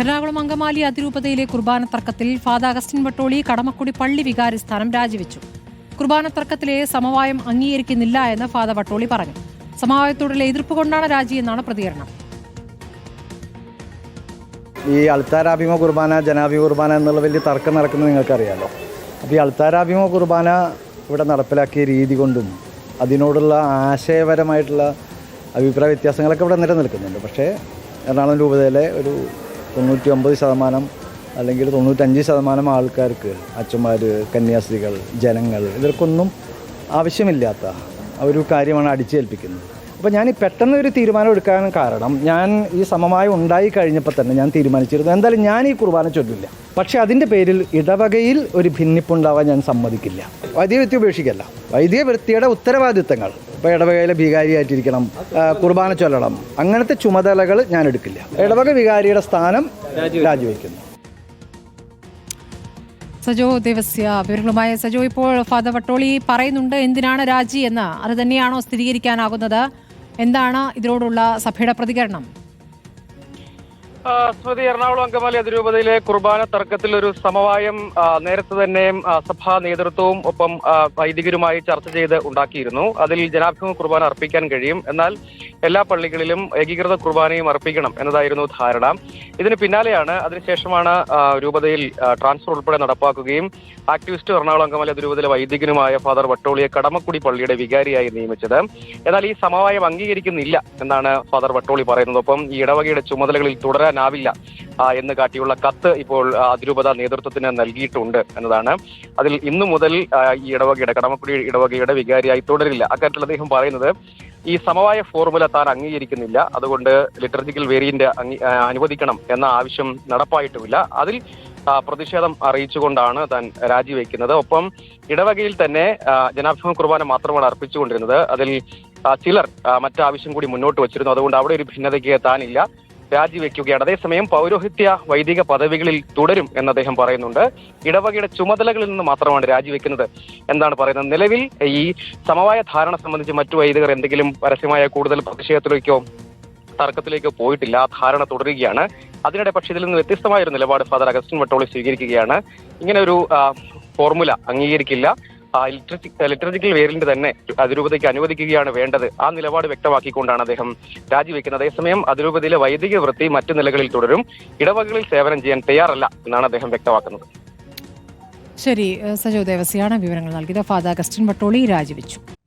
എറണാകുളം അങ്കമാലി അതിരൂപതയിലെ കുർബാന തർക്കത്തിൽ father Augustine Vattoli Kadamakudy പള്ളി വികാരി സ്ഥാനം രാജിവെച്ചു. കുർബാന തർക്കത്തിലെ സമവായം അംഗീകരിക്കുന്നില്ല എന്ന് ഫാദ വട്ടോളി പറഞ്ഞു. സമവായത്തോടുള്ള എതിർപ്പ് കൊണ്ടാണ് രാജിയെന്നാണ് പ്രതികരണം. ഈ അൾത്താരാഭിമ കുർബാന ജനാഭിമ കുർബാന എന്നുള്ള വലിയ തർക്കം നടക്കുന്നത് നിങ്ങൾക്കറിയാലോ. അപ്പോൾ ഈ അൾത്താരാഭിമ കുർബാന ഇവിടെ നടപ്പിലാക്കിയ രീതി കൊണ്ടും അതിനോടുള്ള ആശയപരമായിട്ടുള്ള അഭിപ്രായ വ്യത്യാസങ്ങളൊക്കെ ഇവിടെ നിലനിൽക്കുന്നുണ്ട്. പക്ഷേ എറണാകുളം രൂപതയിലെ ഒരു തൊണ്ണൂറ്റി ഒമ്പത് ശതമാനം അല്ലെങ്കിൽ തൊണ്ണൂറ്റഞ്ച് ശതമാനം ആൾക്കാർക്ക് അച്ഛന്മാർ കന്യാസ്ത്രീകൾ ജനങ്ങൾ ഇവർക്കൊന്നും ആവശ്യമില്ലാത്ത ഒരു കാര്യമാണ് അടിച്ചേൽപ്പിക്കുന്നത്. അപ്പോൾ ഞാൻ ഈ പെട്ടെന്ന് ഒരു തീരുമാനം എടുക്കാൻ കാരണം ഞാൻ ഈ സമമായം ഉണ്ടായി കഴിഞ്ഞപ്പോൾ തന്നെ ഞാൻ തീരുമാനിച്ചിരുന്നു. എന്തായാലും ഞാൻ ഈ കുർബാന ചൊല്ലില്ല. പക്ഷേ അതിന്റെ പേരിൽ ഇടവകയിൽ ഒരു ഭിന്നിപ്പുണ്ടാവാൻ ഞാൻ സമ്മതിക്കില്ല. വൈദ്യവൃത്തി ഉപേക്ഷിക്കല്ല. വൈദ്യവൃത്തിയുടെ ഉത്തരവാദിത്തങ്ങൾ ഇപ്പോൾ ഇടവകയിലെ വികാരിയായിട്ടിരിക്കണം. കുർബാന ചൊല്ലണം. അങ്ങനത്തെ ചുമതലകൾ ഞാൻ എടുക്കില്ല. ഇടവക വികാരിയുടെ സ്ഥാനം രാജിവെക്കുന്നു. സജോ ദേവസ്യ വിവരങ്ങളുമായ സജോ ഇപ്പോൾ ഫാദർ വട്ടോളി പറയുന്നുണ്ട് എന്തിനാണ് രാജി എന്ന്. അത് തന്നെയാണോ സ്ഥിരീകരിക്കാനാകുന്നത്? എന്താണ് ഇതിനോടുള്ള സഭയുടെ പ്രതികരണം? സ്മൃതി എറണാകുളം അങ്കമാലി അതിരൂപതയിലെ കുർബാന തർക്കത്തിൽ ഒരു സമവായം നേരത്തെ തന്നെ സഭാ നേതൃത്വവും ഒപ്പം വൈദികരുമായി ചർച്ച ചെയ്ത് ഉണ്ടാക്കിയിരുന്നു. അതിൽ ജനാഭിമുഖ കുർബാന അർപ്പിക്കാൻ കഴിയും. എന്നാൽ എല്ലാ പള്ളികളിലും ഏകീകൃത കുർബാനയും അർപ്പിക്കണം എന്നതായിരുന്നു ധാരണ. ഇതിന് പിന്നാലെയാണ് അതിനുശേഷമാണ് രൂപതയിൽ ട്രാൻസ്ഫർ ഉൾപ്പെടെ നടപ്പാക്കുകയും ആക്ടിവിസ്റ്റ് എറണാകുളം അങ്കമാലി അതിരൂപതയിലെ വൈദികനുമായ ഫാദർ വട്ടോളിയെ കടമക്കുടി പള്ളിയുടെ വികാരിയായി നിയമിച്ചത്. എന്നാൽ ഈ സമവായം അംഗീകരിക്കുന്നില്ല എന്നാണ് ഫാദർ വട്ടോളി പറയുന്നത് ഒപ്പം ഈ ഇടവകയുടെ ചുമതലകളിൽ തുടരാനാവില്ല എന്ന് കാട്ടിയുള്ള കത്ത് ഇപ്പോൾ അതിരൂപത നേതൃത്വത്തിന് നൽകിയിട്ടുണ്ട് എന്നതാണ്. അതിൽ ഇന്നു മുതൽ ഈ ഇടവകയുടെ കടമക്കുടി ഇടവകയുടെ വികാരിയായി തുടരില്ല. അക്കാര്യത്തിൽ അദ്ദേഹം പറയുന്നത് ഈ സമവായ ഫോർമുല താൻ അംഗീകരിക്കുന്നില്ല. അതുകൊണ്ട് ലിറ്റർജിക്കൽ വേരിയന്റ് അനുവദിക്കണം എന്ന ആവശ്യം നടപ്പായിട്ടുമില്ല. അതിൽ പ്രതിഷേധം അറിയിച്ചുകൊണ്ടാണ് താൻ രാജിവെക്കുന്നത്. ഒപ്പം ഇടവകയിൽ തന്നെ ജനാഭിമുഖ കുർബാന മാത്രമാണ് അർപ്പിച്ചുകൊണ്ടിരുന്നത്. അതിൽ ചിലർ മറ്റാവശ്യം കൂടി മുന്നോട്ട് വച്ചിരുന്നു. അതുകൊണ്ട് അവിടെ ഒരു ഭിന്നതയ്ക്ക് താനില്ല. രാജിവെക്കുകയാണ്. അതേസമയം പൗരോഹിത്യ വൈദിക പദവികളിൽ തുടരും എന്ന് അദ്ദേഹം പറയുന്നുണ്ട്. ഇടവകയുടെ ചുമതലകളിൽ നിന്ന് മാത്രമാണ് രാജിവെക്കുന്നത് എന്താണ് പറയുന്നത്. നിലവിൽ ഈ സമവായ ധാരണ സംബന്ധിച്ച് മറ്റു വൈദികർ എന്തെങ്കിലും പരസ്യമായ കൂടുതൽ പ്രതിഷേധത്തിലേക്കോ തർക്കത്തിലേക്കോ പോയിട്ടില്ല. ആ ധാരണ തുടരുകയാണ്. അതിനിടെ പക്ഷേ ഇതിൽ നിന്ന് വ്യത്യസ്തമായ ഒരു നിലപാട് ഫാദർ അഗസ്റ്റിൻ വട്ടോളി സ്വീകരിക്കുകയാണ്. ഇങ്ങനെ ഒരു ഫോർമുല അംഗീകരിക്കില്ല. ആ, ഇലക്ട്രിക്കൽ ലിറ്ററജിക്കൽ വേരിയന്റ് തന്നെ അതിരൂപതയ്ക്ക് അനുവദിക്കുകയാണ് വേണ്ടത്. ആ നിലപാട് വ്യക്തമാക്കിക്കൊണ്ടാണ് അദ്ദേഹം രാജിവെക്കുന്നത്. അതേസമയം അതിരൂപതയിലെ വൈദിക വൃത്തി മറ്റു നിലകളിൽ തുടരും. ഇടവകകളിൽ സേവനം ചെയ്യാൻ തയ്യാറല്ല എന്നാണ് അദ്ദേഹം വ്യക്തമാക്കുന്നത്. ശരി സജോ ദേവസിയാണ് വിവരങ്ങൾ നൽകിയത്. ഫാദർ അഗസ്റ്റിൻ വട്ടോളി രാജിവെച്ചു.